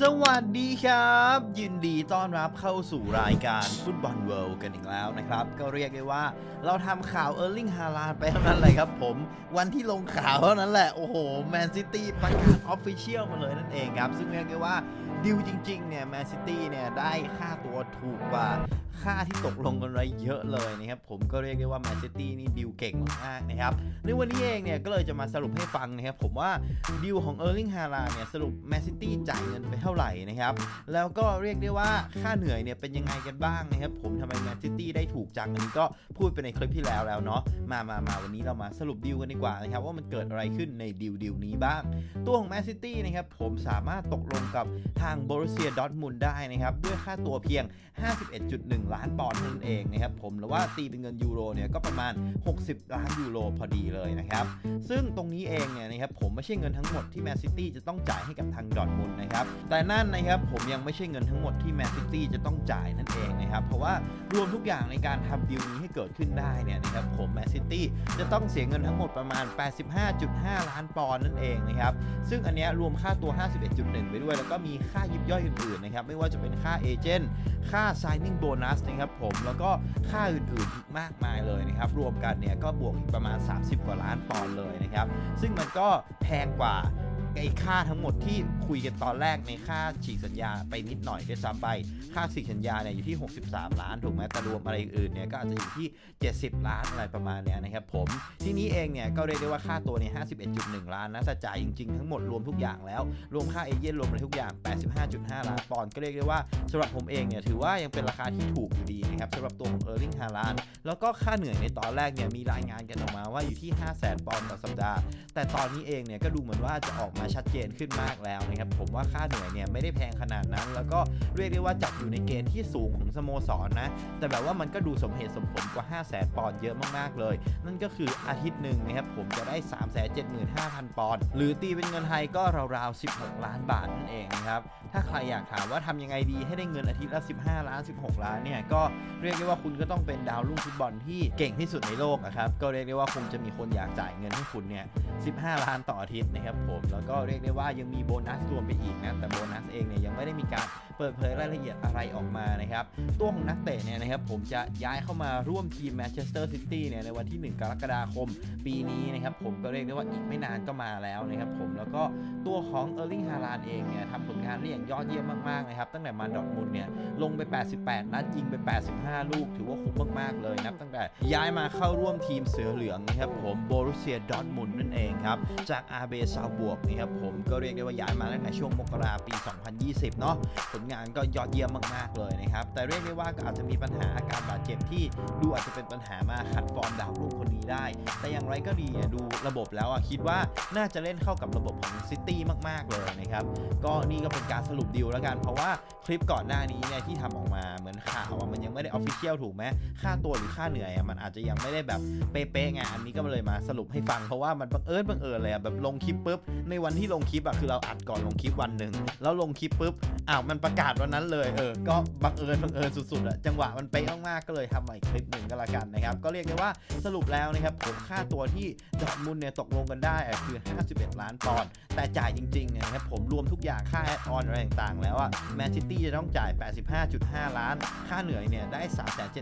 สวัสดีครับ ยินดีต้อนรับเข้าสู่รายการฟุตบอลเวิลด์กันอีกแล้วนะครับ ก็เรียกได้ว่าเราทำข่าวเออร์ลิงฮาลานไปเท่านั้นเลยครับผม วันที่ลงข่าวเท่านั้นแหละ โอ้โหแมนซิตี้ประกาศออฟฟิเชียลมาเลยนั่นเองครับ ซึ่งเรียกได้ว่าดิวจริงๆเนี่ยแมนซิตี้เนี่ยได้ค่าตัวถูกกว่า ค่าที่ตกลงกันไว้เยอะเลยนะครับผมก็เรียกได้ว่าแมนซิตี้นี่ดิวเก่งมากๆนะครับในวันนี้เองเนี่ยก็เลยจะมาสรุปให้ฟังนะครับผมว่าดิวของเออร์ลิงฮาลาเนี่ยสรุปแมนซิตี้จ่ายเงินไปเท่าไหร่นะครับแล้วก็เรียกได้ว่าค่าเหนื่อยเนี่ยเป็นยังไงกันบ้างนะครับผมทำไมแมนซิตี้ได้ถูกจังอันนี้ก็พูดไปในคลิปที่แล้วแล้วเนาะมามามาวันนี้เรามาสรุปดิวกันดีกว่านะครับว่ามันเกิดอะไรขึ้นในดิวดิวนี้บ้าง ตัวของแมนซิตี้นะครับผมสามารถตกลงกับทางโบรุเซียดอทมุนได้นะครับด้วยค่าตัวเพียง 51.1ล้านปอนด์นั่นเองนะครับผมหรือว่าตีเป็นเงินยูโรเนี่ยก็ประมาณ 60 ล้านยูโรพอดีเลยนะครับ ซึ่งตรงนี้เองเนี่ยนะครับผมไม่ใช่เงินทั้งหมดที่แมนซิตี้จะต้องจ่ายให้กับทางดอทมุนนะครับแต่นั่นนะครับผมยังไม่ใช่เงินทั้งหมดที่แมนซิตี้จะต้องจ่ายนั่นเองนะครับเพราะว่ารวมทุกอย่างในการทำดีลนี้ให้เกิดขึ้นได้เนี่ยนะครับผมแมนซิตี้จะต้องเสียเงินทั้งหมดประมาณ 85.5 ล้านปอนด์นั่นเองนะครับซึ่งอันนี้รวมค่าตัว 51.1 ไปด้วย แล้วก็มีค่ายิบย่อยอื่นๆนะครับไม่ว่าจะเป็นค่าเอเจนต์ค่า signing bonus นะครับผมแล้วก็ค่าอื่นๆอีกมากมายเลยนะครับรวมกันเนี่ยก็บวกอีกประมาณ 30 กว่าล้านปอนด์เลยนะครับซึ่งมันก็แพงกว่า ไอ้ค่าทั้งหมดที่คุยกันตอนแรกในค่าฉีกสัญญาไปนิดหน่อยด้วยซ้ำไป ค่าฉีกสัญญาเนี่ยอยู่ที่ 63 ล้านถูกไหมแต่รวมอะไรอื่นเนี่ยก็อาจจะอยู่ที่ 70 ล้านอะไรประมาณเนี้ยนะครับผมที่นี้เองเนี่ยก็เรียกได้ว่าค่าตัวเนี่ย51.1 ล้านนะจ่ายจริง ๆ ทั้งหมดรวมทุกอย่างแล้ว รวมค่าเอเย่นรวมอะไรทุกอย่าง 85.5 ล้านปอนด์ก็เรียกได้ว่าสำหรับผมเองเนี่ยถือว่ายังเป็นราคาที่ถูกอยู่ดีนะครับสำหรับตัวของเออร์ลิงฮาลานแล้วก็ค่าเหนื่อยในตอนแรกเนี่ยมีรายงานกันออกมาว่าอยู่ที่ 500,000ปอนด์ต่อสัปดาห์ แต่ตอนนี้เองเนี่ยก็ดูเหมือนว่าจะออกมาชัดเจนขึ้นมากแล้วนะครับผมว่าค่าเหนื่อยเนี่ยไม่ได้แพงขนาดนั้น แล้วก็เรียกได้ว่าจัดอยู่ในเกณฑ์ที่สูงของสโมสรนะแต่แบบว่ามันก็ดูสมเหตุสมผลกว่า 5 0 0 0 0 0ปอนด์เยอะมากๆเลย นั่นก็คืออาทิตย์หนึ่งนะครับผมจะได้ 3 7 5 0 0 0 ปอนด์หรือตีเป็นเงินไทยก็ราวๆ 16 ล้านบาทนั่นเองนะครับถ้าใครอยากถามว่าทำยังไงดีให้ได้เงินอาทิตย์ละ 15 ล้าน 16 ล้านเนี่ยก็เรียกได้ว่าคุณก็ต้องเป็นดาวรุ่งฟุตบอลที่เก่งที่สุดในโลกอะครับก็เรียกได้ว่าคงจะมีคนอยากจ่ายเงินให้คุณเนี่ย 15 ล้านต่ออาทิตย์นะครับผมแล้วก็เรียกได้ว่ายังมีโบนัสรวมไปอีกนะแต่โบนัสเองเนี่ยยังไม่ได้มีการ เปิดเผยรายละเอียดอะไรออกมานะครับ ตัวของนักเตะเนี่ยนะครับผมจะย้ายเข้ามาร่วมทีมแมนเชสเตอร์ซิตี้เนี่ยในวันที่ 1 กรกฎาคมปีนี้นะครับผมก็เรียกได้ว่าอีกไม่นานก็มาแล้วนะครับผมแล้วก็ตัวของเออร์ลิงฮาลานเองเนี่ยทำผลงานได้อย่างยอดเยี่ยมมากๆนะครับตั้งแต่มาดอร์ทมุนเนี่ยลงไป 88 นัดยิงไป 85 ลูก ถือว่าคุ้มมากๆเลยนับตั้งแต่ย้ายมาเข้าร่วมทีมเสือเหลืองนะครับผมโบรุเซียดอร์ทมุนนั่นเองครับจากอาเบซาบวกนะครับผมก็เรียกได้ว่าย้ายมาตั้งแต่ช่วงมกราปี 2020 เนาะผลงานก็ยอดเยี่ยมมาก ๆ เลยนะครับ แต่เรียกได้ว่าก็อาจจะมีปัญหาอาการบาดเจ็บที่ดูอาจจะเป็นปัญหามาขัดฟอร์มดาวรุ่งคนนี้ได้ แต่อย่างไรก็ดีดูระบบแล้วอะคิดว่าน่าจะเล่นเข้ากับระบบของซิตี้มาก ๆ เลยนะครับ ก็นี่ก็เป็นการสรุปดีลแล้วกัน เพราะว่าคลิปก่อนหน้านี้เนี่ยที่ทำออกมาเหมือนข่าวมันยังไม่ได้ออฟฟิเชียลถูกไหมค่าตัวหรือค่าเหนื่อยมันอาจจะยังไม่ได้แบบเป๊ะๆไงอันนี้ก็เลยมาสรุปให้ฟังเพราะว่ามันบังเอิญบังเอิญเลยอะแบบลงคลิปปุ๊บในวันที่ลงคลิปอะคือเราอัดก่อนลงคลิปวันหนึ่งแล้วลงคลิปปุ๊บอ้าวมันประกาศวันนั้นเลยเออก็บังเอิญบังเอิญสุดๆอะจังหวะมันเป๊ะมากๆก็เลยทำมาอีกคลิปหนึ่งก็แล้วกันนะครับก็เรียกได้ว่าสรุปแล้วนะครับผมค่าตัวที่ดอทมุนเนี่ยตกลงกันได้อะคือ 51 ล้านปอนด์แต่จ่ายจริงๆเนี่ยนะครับผมรวมทุกอย่างค่าแอดออนอะไรต่างๆ แล้วอะแมนซิตี้จะต้องจ่าย 85.5 ล้าน ค่าเหนื่อยเนี่ยได้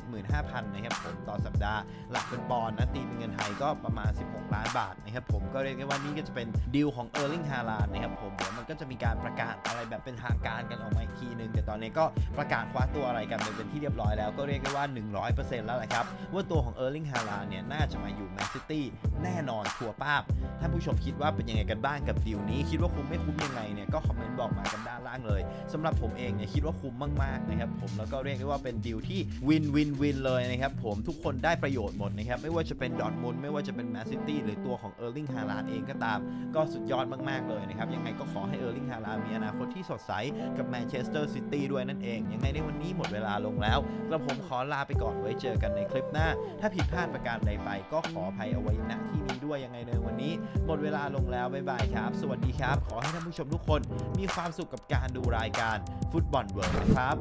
375,000นะครับผมต่อสัปดาห์หลักเป็นปอนด์นะตีเป็นเงินไทยก็ประมาณ 16 ล้านบาทนะครับผมก็เรียกได้ว่านี่ก็จะเป็นดีลของเออร์ลิงฮาลานนะครับผมเดี๋ยวมันก็จะมีการประกาศอะไรแบบเป็นทางการกันออกมาอีกทีหนึ่งแต่ตอนนี้ก็ประกาศคว้าตัวอะไรกันเป็นที่เรียบร้อยแล้วก็เรียกได้ว่า 100%แล้วแหละครับ ว่าตัวของเออร์ลิงฮาลาเนี่ยน่าจะมาอยู่แมนซิตี้แน่นอนชัวร์ป้าบท่านผู้ชมคิดว่าเป็นยังไงกันบ้างกับดีลนี้ คิดว่าคุ้มไม่คุ้มยังไงเนี่ยก็คอมเมนต์บอกมากันด้านล่างเลยสำหรับผมเองเนี่ยคิดว่าคุ้มมากๆนะครับผมแล้วก็เรียกได้ว่าเป็นดีลที่วินวินวินเลยนะครับผมทุกคนได้ประโยชน์หมดนะครับไม่ว่าจะเป็นดอทมุนไม่ว่าจะเป็นแมนซิตี้หรือตัวของเออร์ลิงฮาลาเองก็ตาม ก็สุดยอดมากๆเลยนะครับยังไงก็ขอให้เออร์ลิงฮาลามีอนาคตที่สดใสกับแมนเชสเตอร์ซิตี้ด้วยนั่นเอง ยังไงในวันนี้หมดเวลาลงแล้วกระผมขอลาไปก่อนไว้เจอกันในคลิปหน้า ถ้าผิดพลาดประการใดไป ก็ขออภัยเอาไว้ณที่นี้ด้วยยังไงในวันนี้ หมดเวลาลงแล้วบ๊ายบายครับ สวัสดีครับ ขอให้ท่านผู้ชมทุกคนมีความสุขกับการดูรายการฟุตบอลเวิร์ครับ